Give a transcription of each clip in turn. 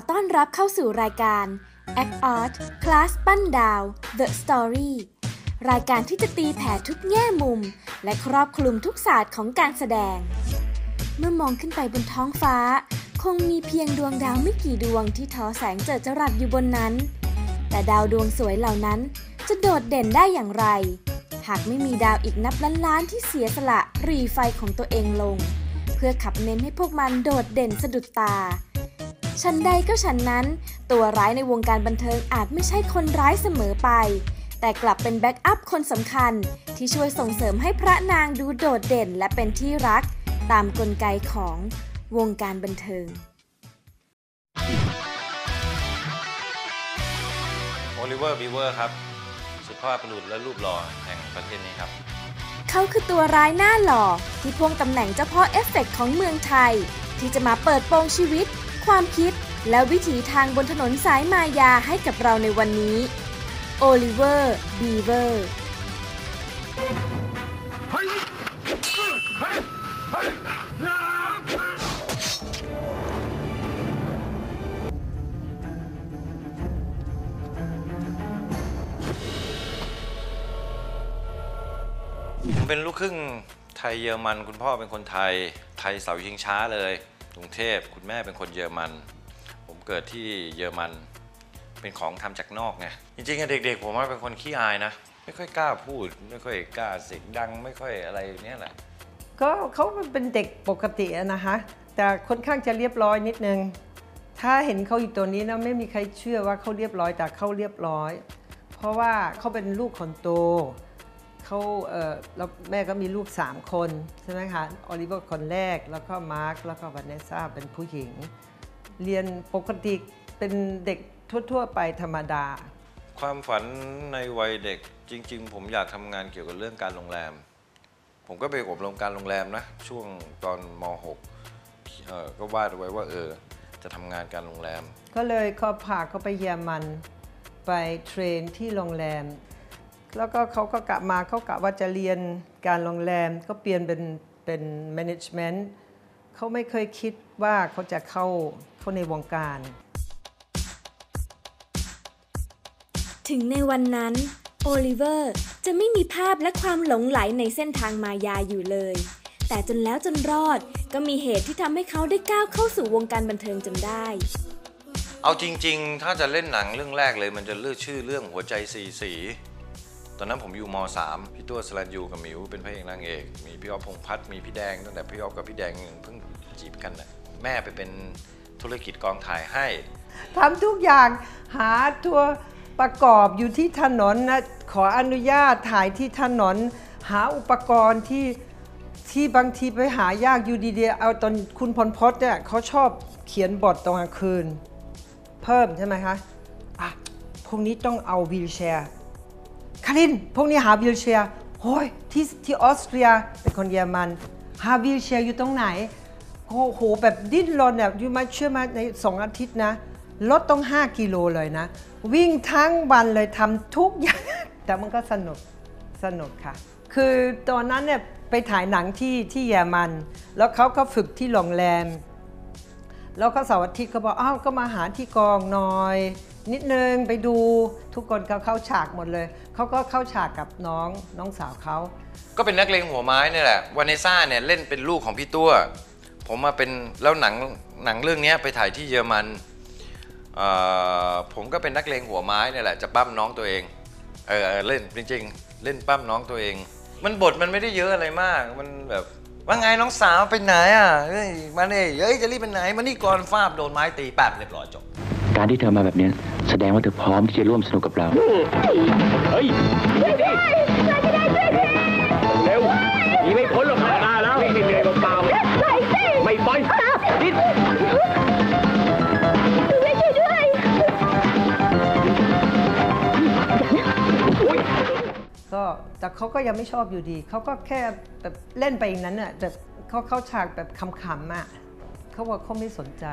ขอต้อนรับเข้าสู่รายการ Act Art Class ปั้นดาว The Story รายการที่จะตีแผ่ทุกแง่มุม และครอบคลุมทุกศาสตร์ของการแสดง เมื่อมองขึ้นไปบนท้องฟ้า คงมีเพียงดวงดาวไม่กี่ดวงที่ทอแสงเจิดจรัสอยู่บนนั้น แต่ดาวดวงสวยเหล่านั้นจะโดดเด่นได้อย่างไร หากไม่มีดาวอีกนับล้านล้านที่เสียสละรีไฟของตัวเองลง เพื่อขับเน้นให้พวกมันโดดเด่นสะดุดตา ฉันใดก็ฉันนั้น ตัวร้ายในวงการบันเทิงอาจไม่ใช่คนร้ายเสมอไป แต่กลับเป็นแบ็กอัพคนสำคัญ ที่ช่วยส่งเสริมให้พระนางดูโดดเด่นและเป็นที่รัก ตามกลไกของวงการบันเทิงโอลิเวอร์บีเวอร์ครับ สุภาพบุรุษและรูปหล่อแห่งประเทศนี้ครับ เขาคือตัวร้ายหน้าหล่อที่พ่วงตำแหน่งเจ้าพ่อเอฟเฟกต์ของเมืองไทย ที่จะมาเปิดโปงชีวิต ความคิดและวิถีทางบนถนนสายมายาให้กับเราในวันนี้ โอลิเวอร์ บีเวอร์ผมเป็นลูกครึ่งไทยเยอรมัน คุณพ่อเป็นคนไทย ไทยเสาชิงช้าเลย กรุงเทพคุณแม่เป็นคนเยอรมัน ผมเกิดที่เยอรมันเป็นของทำจากนอกไงจริงๆอะเด็กๆ ผมว่าเป็นคนขี้อายนะ ไม่ค่อยกล้าพูด ไม่ค่อยกล้าเสียงดัง ไม่ค่อยอะไรเนี่ยแหละก็เขาเป็นเด็กปกตินะคะแต่ค่อนข้างจะเรียบร้อยนิดนึง ถ้าเห็นเขาอยู่ตัวนี้นะไม่มีใครเชื่อว่าเขาเรียบร้อยแต่เขาเรียบร้อย เพราะว่าเขาเป็นลูกคนโต เขาเออแล้วแม่ก็มีลูก 3 คนใช่ไหมคะออลิเวอร์คนแรกแล้วก็มาร์คแล้วก็วานเนสซ่าเป็นผู้หญิง เรียนปกติเป็นเด็กทั่ว ๆ ไปธรรมดา ความฝันในวัยเด็กจริง ๆ ผมอยากทำงานเกี่ยวกับเรื่องการโรงแรม ผมก็ไปอบรมการโรงแรมนะ ช่วงตอนม .6 เอ่อก็วาดไว้ว่าเออจะทำงานการโรงแรม ก็เลยเขาพาเขาไปเยอรมันไปเทรนที่โรงแรม แล้วก็เขาก็กลับมาเขากะว่าจะเรียนการโรงแรมก็เปลี่ยนเป็นเป็น management เขาไม่เคยคิดว่าเขาจะเข้าเข้าในวงการ ถึงในวันนั้น โอลิเวอร์จะไม่มีภาพและความหลงไหลในเส้นทางมายาอยู่เลย แต่จนแล้วจนรอดก็มีเหตุที่ทำให้เขาได้ก้าวเข้าสู่วงการบันเทิงจนได้เอาจริง ๆ ถ้าจะเล่นหนังเรื่องแรกเลยมันจะเลือกชื่อเรื่องหัวใจสีสี ตอนนั้นผมอยู่ม .3 พี่ตัวสลันยูกับหมิวเป็นพระเอกนางเอก มีพี่อ๊อฟพงษ์พัฒน์มีพี่แดงตั้งแต่พี่อ๊อฟกับพี่แดงเพิ่งจีบกันน่ะแม่ไปเป็นธุรกิจกองถ่ายให้ทำทุกอย่างหาตัวประกอบอยู่ที่ถนนนะขออนุญาตถ่ายที่ถนน หาอุปกรณ์ที่ที่บางทีไปหายากอยู่ดีๆเอาตอนคุณพลพศเนี่ยเขาชอบเขียนบทตอนกลางคืน เพิ่มใช่ไหมคะอะพวกนี้ต้องเอาวีลแชร์ คาริน พวกนี้หาวีลแชร์โอ้ยที่ที่ออสเตรียเป็นคนเยอรมัน หาวีลแชร์อยู่ตรงไหน โอ้โห แบบดิ้นรนเนี่ยอยู่มาเชื่อมาในสองอาทิตย์นะลดต้อง 5 กิโลเลยนะ วิ่งทั้งวันเลยทำทุกอย่าง แต่มันก็สนุกสนุกค่ะ คือตอนนั้นเนี่ยไปถ่ายหนังที่ที่เยอรมัน แล้วเขาก็ฝึกที่โรงแรม แล้วก็เสาร์อาทิตย์ก็บอกอ้าวก็มาหาที่กองหน่อย นิดนึงไปดูทุกคนเขาเข้าฉากหมดเลย เขาก็เข้าฉากกับน้องน้องสาวเขา ก็เป็นนักเลงหัวไม้เนี่ยแหละวานเนซ่าเนี่ยเล่นเป็นลูกของพี่ตัวผมมาเป็นแล้วหนังหนังเรื่องเนี้ยไปถ่ายที่เยอรมันเอ่อผมก็เป็นนักเลงหัวไม้เนี่ยแหละจะปั้มน้องตัวเองเออเออเล่นจริงๆ เล่นปั้มน้องตัวเอง มันบทมันไม่ได้เยอะอะไรมากมันแบบว่าไงน้องสาวไปไหนอะเฮ้ยมาเนี่ยเฮ้ยจะรีบไปไหนมานี่ก่อนฟาบโดนไม้ตีแป๊บเรียบร้อยจบการที่เธอมาแบบเนี้ย แสดงว่าเธอพร้อมที่จะร่วมสนุกกับเรา เฮ้ยเร็วหนีไม่พ้นหรอกมาแล้วไม่เหนื่อยเปล่าๆไม่ปล่อยดิ้นก็แต่เขาก็ยังไม่ชอบอยู่ดี เขาก็แค่แบบเล่นไปอย่างนั้นน่ะแบบเขาเข้าฉากแบบขำๆอะเขาบอกเขาไม่สนใจ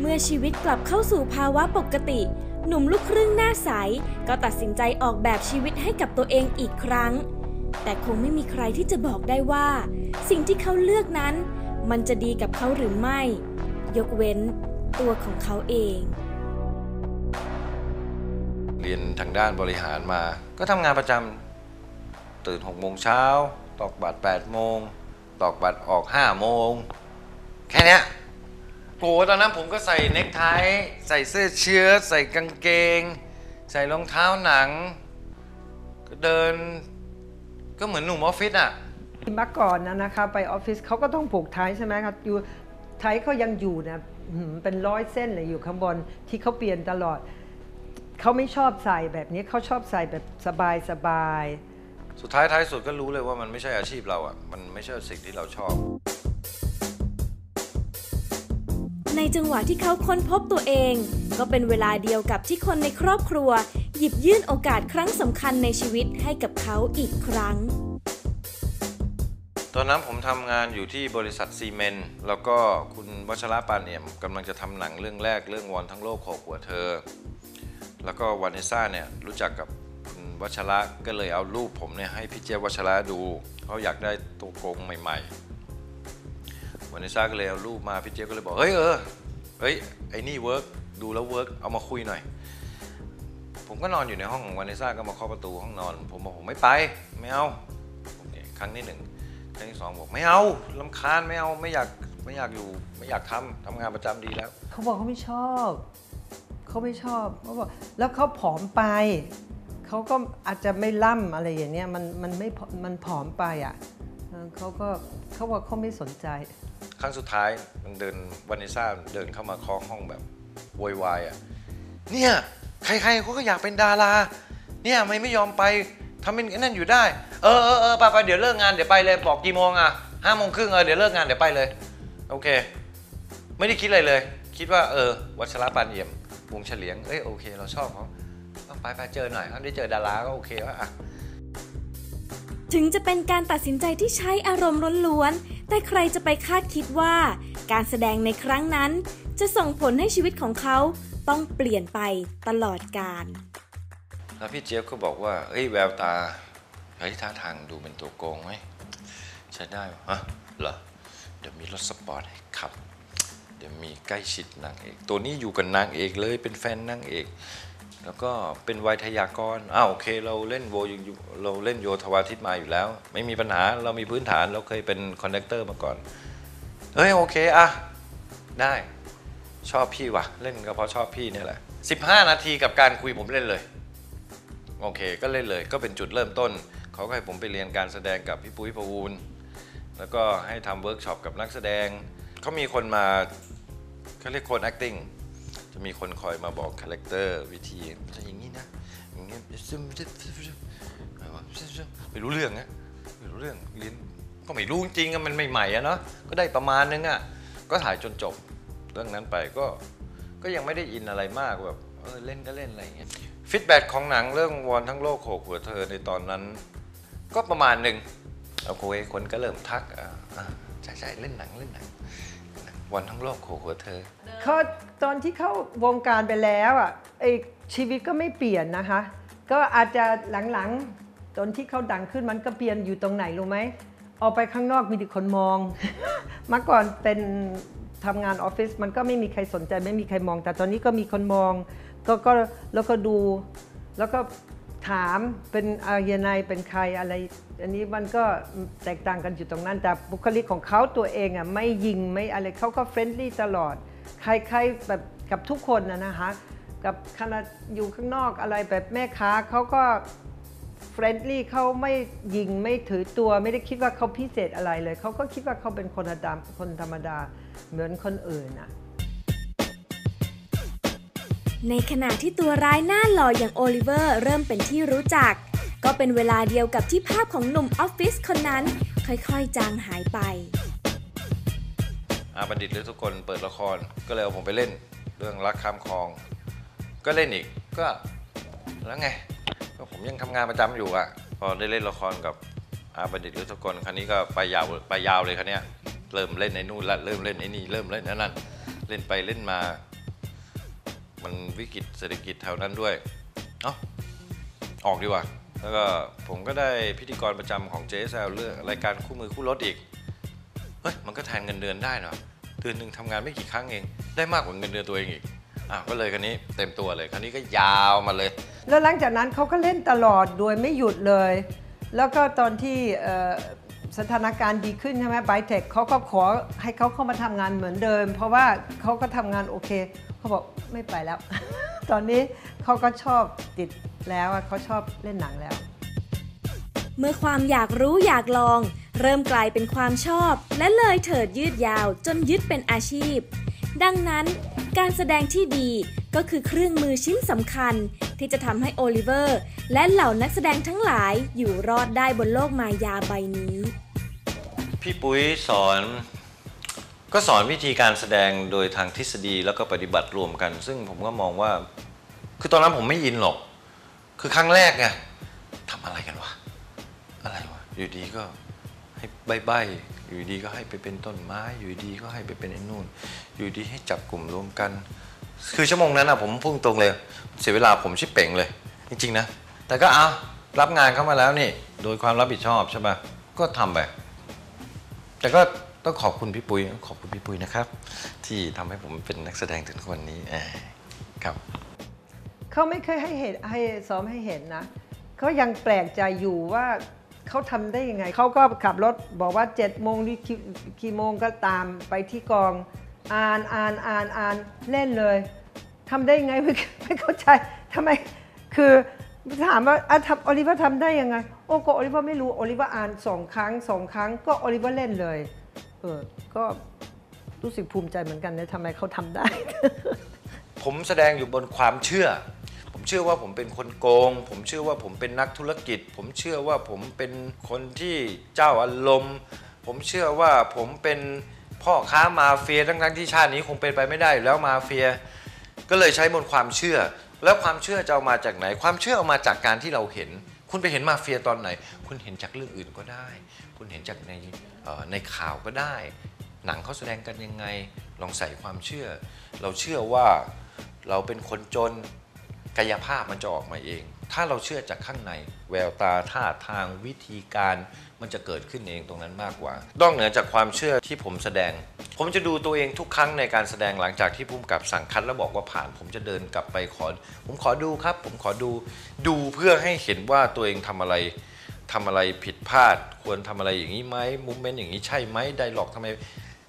เมื่อชีวิตกลับเข้าสู่ภาวะปกติ หนุ่มลูกครึ่งหน้าใส ก็ตัดสินใจออกแบบชีวิตให้กับตัวเองอีกครั้ง แต่คงไม่มีใครที่จะบอกได้ว่า สิ่งที่เขาเลือกนั้น มันจะดีกับเขาหรือไม่ ยกเว้นตัวของเขาเอง เรียนทางด้านบริหารมา ก็ทำงานประจำตื่น6โมงเช้า ตอกบัตร8โมง ตอกบัตรออก5โมง แค่เนี้ย โอ้ตอนนั้นผมก็ใส่เนคไทใส่เสื้อเชิ้ตใส่กางเกง ใส่รองเท้าหนัง ก็เดิน ก็เหมือนหนุ่มออฟฟิศอะเมื่อก่อนนะนะคะ ไปออฟฟิศเขาก็ต้องผูกไทยใช่ไหมครับอยู่ไทยเขายังอยู่นะอื้อหือเป็นร้อยเส้นเลยอยู่ข้างบนที่เขาเปลี่ยนตลอด เขาไม่ชอบใส่แบบนี้เขาชอบใส่แบบสบายสบายๆสุดท้ายท้ายสุดก็รู้เลยว่ามันไม่ใช่อาชีพเราอะ มันไม่ใช่สิ่งที่เราชอบ ในจังหวะที่เขาค้นพบตัวเอง ก็เป็นเวลาเดียวกับที่คนในครอบครัว หยิบยื่นโอกาสครั้งสำคัญในชีวิตให้กับเขาอีกครั้ง ตอนนั้นผมทำงานอยู่ที่บริษัทซีเมนต์แล้วก็คุณวัชระปานเอี่ยมกำลังจะทำหนังเรื่องแรกเรื่องวอนทั้งโลกขอหัวเธอ แล้วก็วานิซ่าเนี่ยรู้จักกับคุณวัชระก็เลยเอารูปผมเนี่ยให้พี่เจี๊ยบวัชระดูเขาอยากได้ตัวโกงใหม่ ๆ วานิซ่าก็เลยเอารูปมาพี่เจี๊ยบก็เลยบอกเฮ้ยเออเฮ้ยไอ้นี่เวิร์กดูแล้วเวิร์กเอามาคุยหน่อย ผมก็นอนอยู่ในห้องของวานิซ่าก็มาเคาะประตูห้องนอน ผมบอกผมไม่ไปไม่เอาครั้งที่หนึ่งครั้งที่สองบอกไม่เอาลำคาญไม่เอาไม่อยากไม่อยากอยู่ไม่อยากทำทำงานประจำดีแล้ว เขาบอกเขาไม่ชอบเขาไม่ชอบเขาบอกแล้วเขาผอมไปเขาก็อาจจะไม่ล่ำอะไรอย่างเนี้ยมันมันไม่มันผอมไปอะเขาก็เขาบอกเขาไม่สนใจ ครั้งสุดท้ายมันเดินวานิซ่าเดินเข้ามาเคาะห้องแบบโวยวายอะเนี่ยใครๆเขาก็อยากเป็นดารา เนี่ยไม่ไม่ยอมไปทำเป็นไอ้นั่นอยู่ได้ เออเออเออไปไปเดี๋ยวเลิกงานเดี๋ยวไปเลยบอกกี่โมงอะห้าโมงครึ่งเออเดี๋ยวเลิกงานเดี๋ยวไปเลย โอเค ไม่ได้คิดอะไรเลย คิดว่าเออ วัชระปานเอี่ยมวงเฉลียงเอ้ยโอเค เราชอบเขาเอาไปไปเจอหน่อยได้เจอดาราก็โอเคว่าอะถึงจะเป็นการตัดสินใจที่ใช้อารมณ์ล้วนๆ แต่ใครจะไปคาดคิดว่า การแสดงในครั้งนั้น จะส่งผลให้ชีวิตของเขาต้องเปลี่ยนไปตลอดกาลแล้วพี่เจี๊ยบก็บอกว่าเฮ้ยแววตาเฮ้ยท่าทางดูเป็นตัวโกงไหมใช้ได้ปะฮะเหรอเดี๋ยวมีรถสปอร์ตให้ขับ เดี๋ยวมีใกล้ชิดนางเอก ตัวนี้อยู่กับนางเอกเลยเป็นแฟนนางเอก แล้วก็เป็นวัยทยากรอ้าวโอเค เราเล่นโวอยู่เราเล่นโยธวาทิตมาอยู่แล้ว ไม่มีปัญหาเรามีพื้นฐานเราเคยเป็นคอนดักเตอร์มาก่อนเฮ้ยโอเคอะได้ชอบพี่วะเล่นก็เพราะชอบพี่เนี่ยแหละ 15 นาทีกับการคุยผมเล่นเลยโอเค ก็เล่นเลยก็เป็นจุดเริ่มต้นเขาก็ให้ผมไปเรียนการแสดงกับพี่ปุ้ยพวูลแล้วก็ให้ทำเวิร์กช็อปกับนักแสดงเขามีคนมาเขาเรียกคน acting จะมีคนคอยมาบอกคาแรคเตอร์วิธีจะอย่างนี้นะ อย่างนี้ยไม่รู้เรื่องนะไม่รู้เรื่องเรียนก็ไม่รู้จริงอะมันใหม่ๆอะเนาะก็ได้ประมาณนึงอะก็ถ่ายจนจบเรื่องนั้นไปก็ก็ยังไม่ได้อินอะไรมากแบบเออเล่นก็เล่นอะไรอย่างเงี้ยฟีดแบ็ของหนังเรื่องวอนทั้งโลกโขกหัวเธอในตอนนั้น ก็ประมาณหนึ่งโอเคคนก็เริ่มทักอะอะใช่ใช่เล่นหนังเล่นหนัง วอนทั้งโลกโขหัวเธอ เขาตอนที่เข้าวงการไปแล้วอะไอชีวิตก็ไม่เปลี่ยนนะคะ ก็อาจจะหลังๆตอนที่เขาดังขึ้นมันก็เปลี่ยนอยู่ตรงไหนรู้ไหมออกไปข้างนอกมีแต่คนมอง เมื่อก่อนเป็นทำงานออฟฟิศมันก็ไม่มีใครสนใจไม่มีใครมอง แต่ตอนนี้ก็มีคนมอง ก็ก็แล้วก็ดู แล้วก็ ถามเป็นอายังไงเป็นใครอะไร อันนี้มันก็แตกต่างกันอยู่ตรงนั้น แต่บุคลิกของเขาตัวเองอะไม่ยิงไม่อะไรเขาก็เฟรนลี่ตลอด ใครๆแบบกับทุกคนนะนะคะกับขณะอยู่ข้างนอกอะไรแบบแม่ค้าเขาก็เฟรนลี่เขาไม่ยิงไม่ถือตัวไม่ได้คิดว่าเขาพิเศษอะไรเลย เขาก็คิดว่าเขาเป็นคนธรรมคนธรรมดาเหมือนคนอื่นอะ ในขณะที่ตัวร้ายหน้าหล่ออย่างโอลิเวอร์เริ่มเป็นที่รู้จัก ก็เป็นเวลาเดียวกับที่ภาพของหนุ่มออฟฟิศคนนั้น ค่อยๆ จางหายไป อาบัณฑิตหรือทุกคนเปิดละครก็เลยเอาผมไปเล่น เรื่องรักข้ามคลอง ก็เล่นอีกก็แล้วไงก็ผมยังทำงานประจำอยู่อะพอได้เล่นละครกับอาบัณฑิตหรือทุกคนครั้นี้ก็ไปยาวไปยาวเลยครั้นี้ยเริ่มเล่นในนู่นละเริ่มเล่นไอ้นี่เริ่มเล่นไอ้นั่นเล่นไปเล่นมา มันวิกฤตเศรษฐกิจแถวนั้นด้วยเอ้าออกดีกว่า แล้วก็ผมก็ได้พิธีกรประจำของ JSL เรื่องรายการคู่มือคู่รถอีกเเฮ้ย มันก็แทนเงินเดือนได้เนาะเดือนหนึ่งทำงานไม่กี่ครั้งเอง ได้มากกว่าเงินเดือนตัวเองอีก อะ ก็เลยคันนี้เต็มตัวเลย คันนี้ก็ยาวมาเลย แล้วหลังจากนั้นเขาก็เล่นตลอดโดยไม่หยุดเลย แล้วก็ตอนที่เอ่อสถานการณ์ดีขึ้นใช่ไหมไบเทคเขาก็ขอให้เขาเข้ามาทำงานเหมือนเดิม เพราะว่าเขาก็ทำงานโอเค เขาบอกไม่ไปแล้ว ตอนนี้เขาก็ชอบติดแล้วอะเขาชอบเล่นหนังแล้ว เมื่อความอยากรู้อยากลอง เริ่มกลายเป็นความชอบ และเลยเถิดยืดยาวจนยึดเป็นอาชีพ ดังนั้น การแสดงที่ดีก็คือเครื่องมือชิ้นสำคัญ ที่จะทำให้โอลิเวอร์ และเหล่านักแสดงทั้งหลายอยู่รอดได้บนโลกมายาใบนี้ พี่ปุ้ยสอน ก็สอนวิธีการแสดงโดยทางทฤษฎีแล้วก็ปฏิบัติรวมกัน ซึ่งผมก็มองว่า คือตอนนั้นผมไม่อินหรอก คือครั้งแรกไงทำอะไรกันวะ อะไรวะ อยู่ดีก็ให้ใบใบอยู่ดีก็ให้ไปเป็นต้นไม้ อยู่ดีก็ให้ไปเป็นไอ้นู่น อยู่ดีให้จับกลุ่มรวมกัน คือชั่วโมงนั้นอะผมพุ่งตรงเลย เสียเวลาผมชิบเป่งเลย จริงๆนะ แต่ก็เอารับงานเข้ามาแล้วนี่ โดยความรับผิดชอบใช่ปะก็ทำไป แต่ก็ ต้องขอบคุณพี่ปุ้ยขอบคุณพี่ปุ้ยนะครับ ที่ทำให้ผมเป็นนักแสดงถึงวันนี้ครับเขาไม่เคยให้เห็นให้ซ้อมให้เห็นนะเขายังแปลกใจอยู่ว่าเขาทำได้ยังไงเขาก็ขับรถบอกว่า7จ็ดโมงนี่กี่กี่โมงก็ตามไปที่กองอ่านอ่านอ่านอ่านเล่นเลยทำได้ยังไงไม่เข้าใจทำไมคือถามว่าอะทำโอลิเวอร์ทำได้ยังไง โอ้ก็โอลิเวอร์ไม่รู้โอลิเวอร์อ่านสองครั้งสองครั้งก็โอลิเวอร์เล่นเลย ออก็รู้สึกภูมิใจเหมือนกันนะทำไมเขาทำได้ ผมแสดงอยู่บนความเชื่อ ผมเชื่อว่าผมเป็นคนโกง ผมเชื่อว่าผมเป็นนักธุรกิจ ผมเชื่อว่าผมเป็นคนที่เจ้าอารมณ์ ผมเชื่อว่าผมเป็นพ่อค้ามาเฟียทั้งๆที่ชาตินี้คงเป็นไปไม่ได้แล้วมาเฟีย ก็เลยใช้บนความเชื่อ แล้วความเชื่อจะเอามาจากไหน ความเชื่อเอามาจากการที่เราเห็น คุณไปเห็นมาเฟียตอนไหน คุณเห็นจากเรื่องอื่นก็ได้ คุณเห็นจากในในข่าวก็ได้ หนังเขาแสดงกันยังไง ลองใส่ความเชื่อ เราเชื่อว่าเราเป็นคนจนกายภาพมันจะออกมาเอง ถ้าเราเชื่อจากข้างใน แววตาท่าทางวิธีการมันจะเกิดขึ้นเองตรงนั้นมากกว่า นอกเหนือจากความเชื่อที่ผมแสดง ผมจะดูตัวเองทุกครั้งในการแสดงหลังจากที่พุ่มกับสั่งคัดแล้วบอกว่าผ่าน ผมจะเดินกลับไปขอ ผมขอดูครับ ผมขอดูดูเพื่อให้เห็นว่าตัวเองทำอะไรทำอะไรผิดพลาด ควรทำอะไรอย่างนี้ไหมมูเมนต์อย่างนี้ใช่ไหมไดร็อกทำไม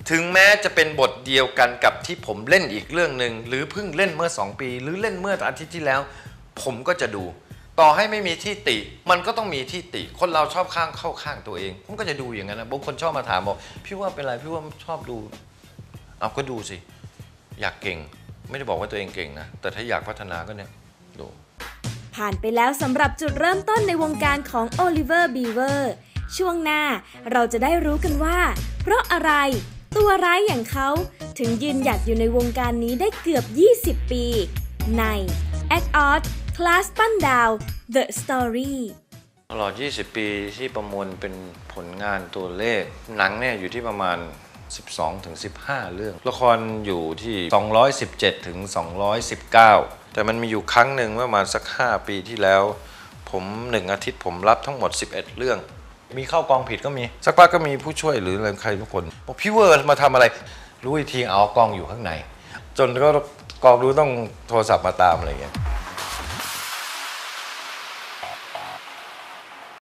ถึงแม้จะเป็นบทเดียวกันกับที่ผมเล่นอีกเรื่องหนึ่งหรือเพิ่งเล่นเมื่อ 2 ปี หรือเล่นเมื่ออาทิตย์ที่แล้ว ผมก็จะดู ต่อให้ไม่มีที่ติ มันก็ต้องมีที่ติ คนเราชอบข้างเข้าข้างตัวเอง ผมก็จะดูอย่างนั้นนะบางคนชอบมาถามบอกพี่ว่าเป็นไรพี่ว่าชอบดูเอาก็ดูสิ อยากเก่ง ไม่ได้บอกว่าตัวเองเก่งนะแต่ถ้าอยากพัฒนาก็เนี่ยดูผ่านไปแล้วสำหรับจุดเริ่มต้นในวงการของโอลิเวอร์บีเวอร์ช่วงหน้าเราจะได้รู้กันว่า เพราะอะไรตัวร้ายอย่างเขาถึงยืนหยัดอยู่ในวงการนี้ได้เกือบ 20 ปี ใน Act Out คลาสปั้นดาว The Story ตลอด 20 ปีที่ประมวลเป็นผลงานตัวเลข หนังเนี่ยอยู่ที่ประมาณ 12ถึง15 เรื่อง ละครอยู่ที่ 217ถึง219 แต่มันมีอยู่ครั้งหนึ่งเมื่อประมาณสัก 5 ปีที่แล้ว ผมหนึ่งอาทิตย์ผมรับทั้งหมด 11 เรื่อง มีเข้ากองผิดก็มี สักพักก็มีผู้ช่วยหรืออะไรใครทุกคนบอกพี่เวอร์มาทำอะไร รู้อีกทีเอากองอยู่ข้างใน จนก็กองรู้ต้องโทรศัพท์มาตามอะไรอย่างเงี้ย